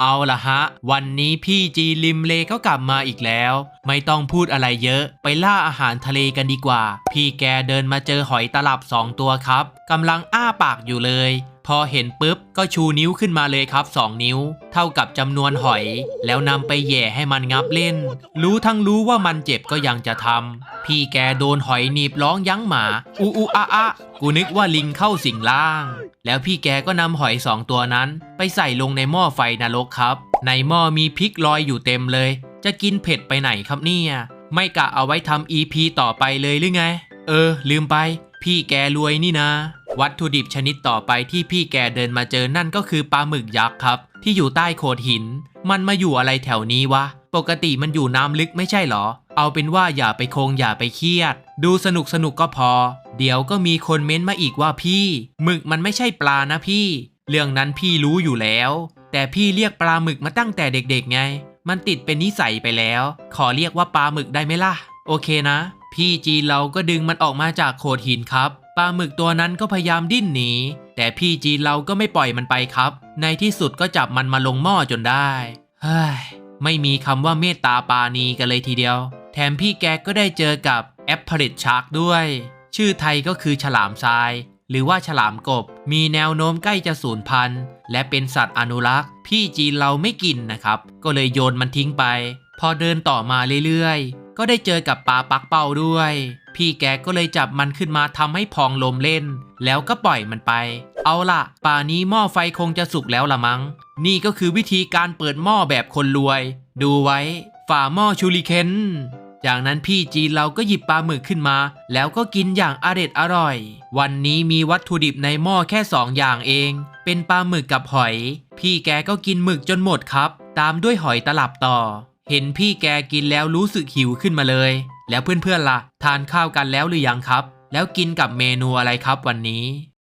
เอาละฮะ วันนี้พี่จีริมเลก็กลับมาอีกแล้ว ไม่ต้องพูดอะไรเยอะ ไปล่าอาหารทะเลกันดีกว่า พี่แกเดินมาเจอหอยตลับสองตัวครับกำลังอ้าปากอยู่เลย พอเห็นปุ๊บก็ชูนิ้วขึ้นมาเลยครับสองนิ้ว เท่ากับจำนวนหอย แล้วนำไปแหย่ให้มันงับเล่น รู้ทั้งรู้ว่ามันเจ็บก็ยังจะทำพี่แกโดนหอยหนีบร้องยั้งหมา อูอูอะอะกูนึกว่าลิงเข้าสิงล่าง แล้วพี่แกก็นำหอยสองตัวนั้น ไปใส่ลงในหม้อไฟนรกครับ ในหม้อมีพริกลอยอยู่เต็มเลย จะกินเผ็ดไปไหนครับเนี่ยไม่กะเอาไว้ทำ EP ต่อไปเลยหรือไง เออ ลืมไป พี่แกรวยนี่นะ วัตถุดิบชนิดต่อไปที่พี่แกเดินมาเจอนั่นก็คือปลาหมึกยักษ์ครับ ที่อยู่ใต้โขดหิน มันมาอยู่อะไรแถวนี้วะ ปกติมันอยู่น้ำลึกไม่ใช่เหรอ เอาเป็นว่าอย่าไปคงอย่าไปเครียด ดูสนุกสนุกก็พอ เดี๋ยวก็มีคนเม้นมาอีกว่าพี่หมึกมันไม่ใช่ปลานะพี่ เรื่องนั้นพี่รู้อยู่แล้ว แต่พี่เรียกปลาหมึกมาตั้งแต่เด็ก ๆ ไง มันติดเป็นนิสัยไปแล้ว ขอเรียกว่าปลาหมึกได้ไหมล่ะ โอเคนะ พี่จีเราก็ดึงมันออกมาจากโขดหินครับ ปลาหมึกตัวนั้นก็พยายามดิ้นหนี แต่พี่จีเราก็ไม่ปล่อยมันไปครับ ในที่สุดก็จับมันมาลงหม้อจนได้ เฮ้ย ไม่มีคำว่าเมตตาปาณีกันเลยทีเดียว แถมพี่แกก็ได้เจอกับแอปเปิลชาร์กด้วย ชื่อไทยก็คือฉลามทราย หรือว่าฉลามกบ มีแนวโน้มใกล้จะสูญพันธุ์ และเป็นสัตว์อนุรักษ์ พี่จีนเราไม่กินนะครับ ก็เลยโยนมันทิ้งไป พอเดินต่อมาเรื่อยๆ ก็ได้เจอกับปลาปักเป้าด้วย พี่แกก็เลยจับมันขึ้นมาทำให้พองลมเล่น แล้วก็ปล่อยมันไป เอาล่ะ ป่านี้หม้อไฟคงจะสุกแล้วละมั้ง นี่ก็คือวิธีการเปิดหม้อแบบคนรวย ดูไว้ ฝ่าหม้อชูริเคนจากนั้นพี่จีนเราก็หยิบปลาหมึกขึ้นมา แล้วก็กินอย่างอร็ดอร่อย วันนี้มีวัตถุดิบในหม้อแค่สองอย่างเอง เป็นปลาหมึกกับหอย พี่แกก็กินหมึกจนหมดครับ ตามด้วยหอยตลับต่อ เห็นพี่แกกินแล้วรู้สึกหิวขึ้นมาเลย แล้วเพื่อนๆล่ะ ทานข้าวกันแล้วหรือยังครับ แล้วกินกับเมนูอะไรครับวันนี้